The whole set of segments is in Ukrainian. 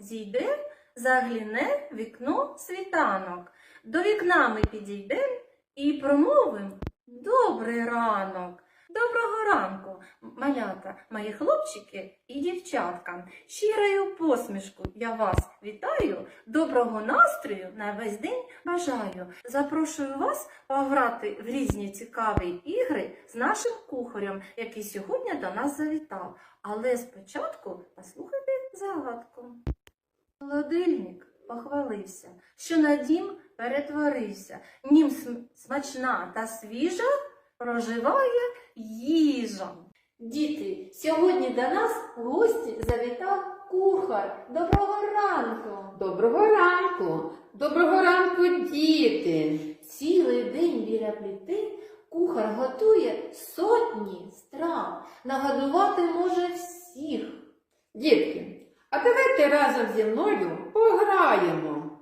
зійде, загляне вікно світанок. До вікна ми підійдем і промовим добрий ранок. Доброго ранку, малята, мої хлопчики і дівчатка. Щирою посмішку я вас вітаю, доброго настрою на весь день бажаю. Запрошую вас пограти в різні цікаві ігри з нашим кухарем, який сьогодні до нас завітав. Але спочатку послухайте загадку. Холодильник похвалився, що на дім перетворився. Нім смачна та свіжа проживає їжа. Діти, сьогодні до нас в гості завітав кухар. Доброго ранку! Доброго ранку! Доброго ранку, діти! Цілий день біля плити кухар готує сотні страв. Нагодувати може всіх. Дітки, а давайте разом зі мною пограємо.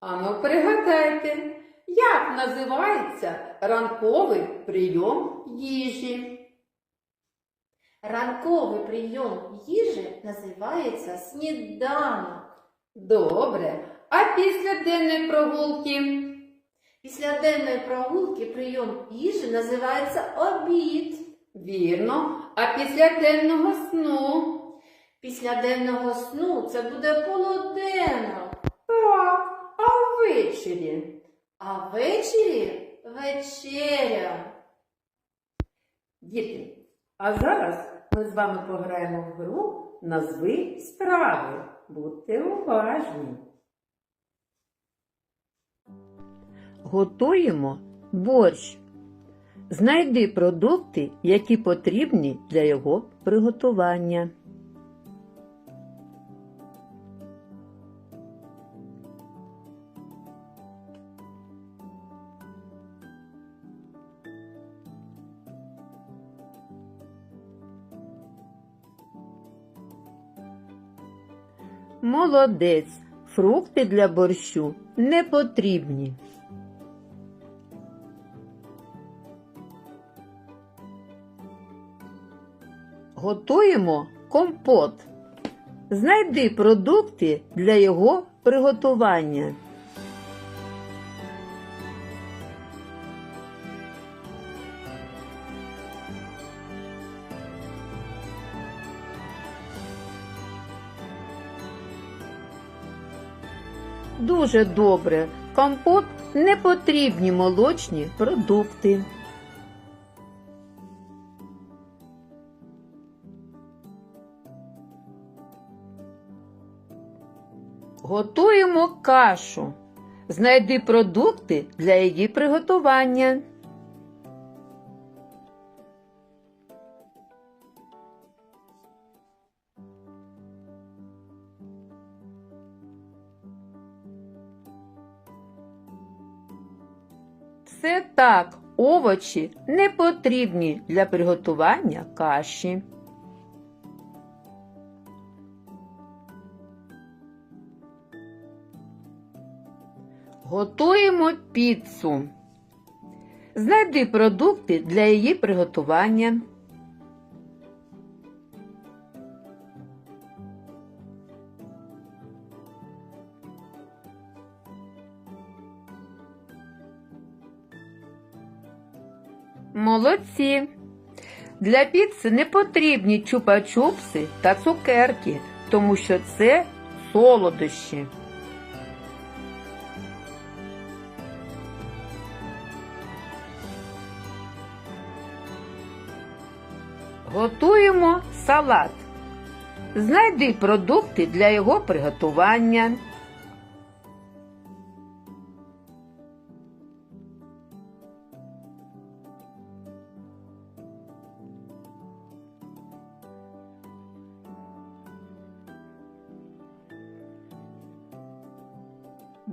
Ану, пригадайте, як називається ранковий прийом їжі? Ранковий прийом їжі називається сніданок. Добре. А після денної прогулки? Після денної прогулки прийом їжі називається обід. Вірно. А після денного сну? Після денного сну це буде полуденок, Так, а ввечері? а ввечері вечеря. Діти, а зараз ми з вами пограємо в гру назви страви. Будьте уважні. Готуємо борщ. Знайди продукти, які потрібні для його приготування. Молодець. Фрукти для борщу не потрібні. Готуємо компот. Знайди продукти для його приготування. Дуже добре. Компот не потрібні молочні продукти. Готуємо кашу. Знайди продукти для її приготування. Все так, овочі не потрібні для приготування каші. Готуємо піцу. Знайди продукти для її приготування. Молодці. Для піци не потрібні чупа-чупси та цукерки, тому що це солодощі. Готуємо салат. Знайди продукти для його приготування.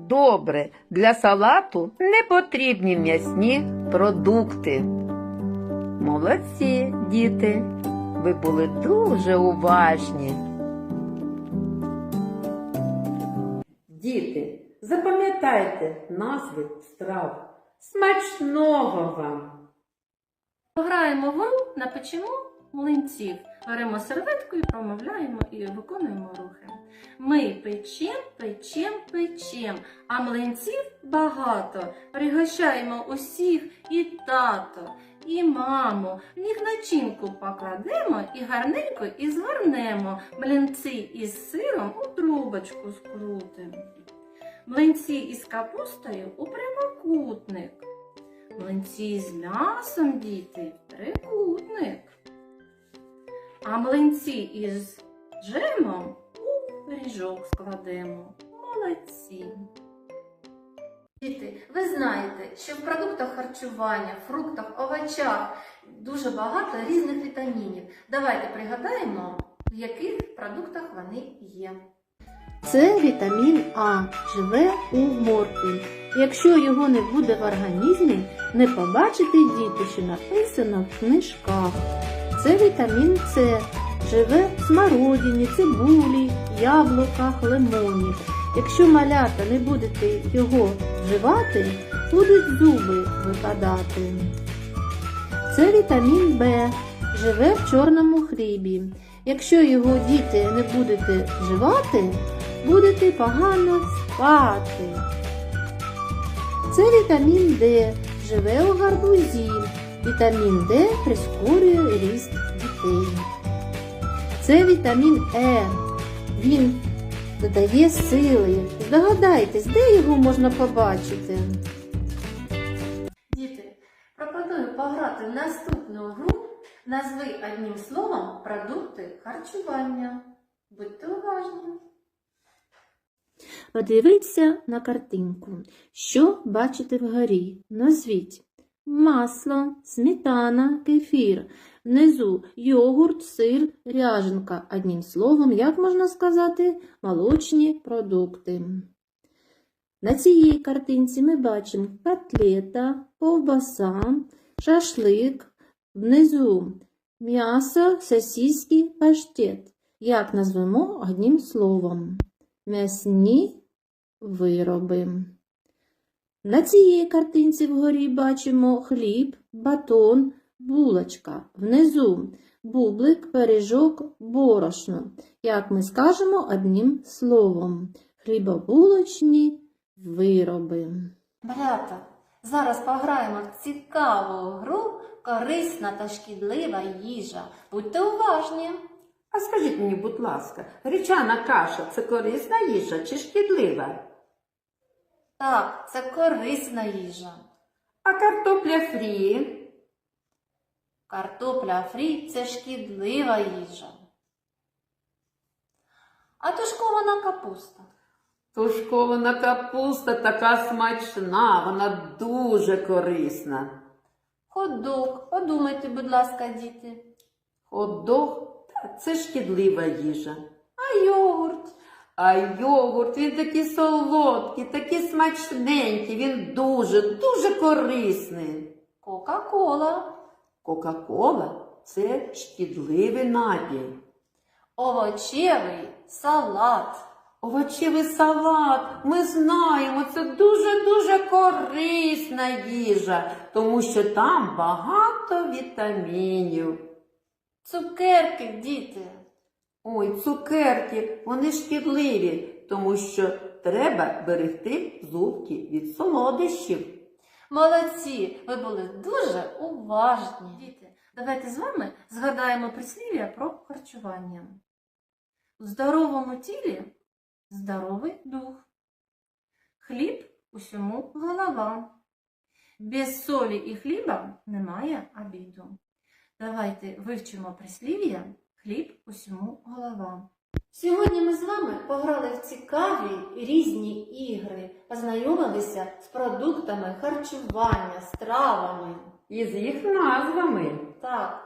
Добре, для салату не потрібні м'ясні продукти. Молодці, діти, ви були дуже уважні. Діти, запам'ятайте назви страв. Смачного вам! Пограємо в гру, напечемо млинців. Беремо серветку і промовляємо і виконуємо рухи. Ми печем, печем, печем, а млинців багато. Пригощаємо усіх і тато, і маму. Них начинку покладемо і гарненько і згорнемо. Млинці із сиром у трубочку скрутимо. Млинці із капустою у прямокутник. Млинці з м'ясом діти в трикутник. А млинці із джемом у пиріжок складемо. Молодці. Діти, ви знаєте, що в продуктах харчування, фруктах, овочах дуже багато різних вітамінів. Давайте пригадаємо, в яких продуктах вони є. Це вітамін А, живе у моркві. Якщо його не буде в організмі, не побачите діти, що написано в книжках. Це вітамін С, живе в смородині, цибулі, яблуках, лимоні. Якщо малята не будете його вживати, будуть зуби випадати. Це вітамін Б, живе в чорному хлібі. Якщо його діти не будете вживати, будете погано спати. Це вітамін Д, живе у гарбузі. Вітамін Д прискорює ріст дітей. Це вітамін Е. Він додає сили. Здогадайтесь, де його можна побачити? Діти, пропоную пограти в наступну гру. Назви одним словом продукти харчування. Будьте уважні. Подивіться на картинку. Що бачите вгорі? Назвіть. Масло, сметана, кефір. Внизу йогурт, сир, ряженка. Одним словом, як можна сказати, молочні продукти. На цій картинці ми бачимо котлета, ковбаса, шашлик, внизу м'ясо, сосиски, паштет. Як назвемо одним словом? М'ясні вироби. На цій картинці вгорі бачимо хліб, батон, булочка. Внизу бублик, пиріжок, борошно. Як ми скажемо одним словом. Хлібобулочні вироби. Малята, зараз пограємо в цікаву гру корисна та шкідлива їжа. Будьте уважні. А скажіть мені, будь ласка, гречана каша це корисна їжа чи шкідлива? Так, це корисна їжа. А картопля фрі? Картопля фрі це шкідлива їжа. А тушкована капуста. Тушкована капуста така смачна, вона дуже корисна. Ходок. Подумайте, будь ласка, діти. Хот-дог це шкідлива їжа. А йогурт. Він такий солодкий, такий смачненький, він дуже, дуже корисний. Кока-кола. Кока-кола це шкідливий напій. Овочевий салат. Овочевий салат, ми знаємо, це дуже-дуже корисна їжа, тому що там багато вітамінів. Цукерки, діти. Ой, цукерки, вони шкідливі, тому що треба берегти зубки від солодощів. Молодці, ви були дуже уважні. Діти, давайте з вами згадаємо прислів'я про харчування. У здоровому тілі здоровий дух. Хліб усьому голова. Без солі і хліба немає обіду. Давайте вивчимо прислів'я хліб усьому голова. Сьогодні ми з вами пограли в цікаві різні ігри, познайомилися з продуктами харчування, стравами. І з їх назвами. Так.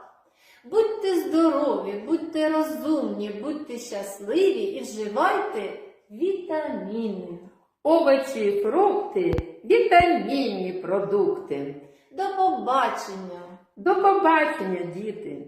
Будьте здорові, будьте розумні, будьте щасливі і вживайте вітаміни. Овочі, фрукти, вітамінні продукти. До побачення! До побачення, діти!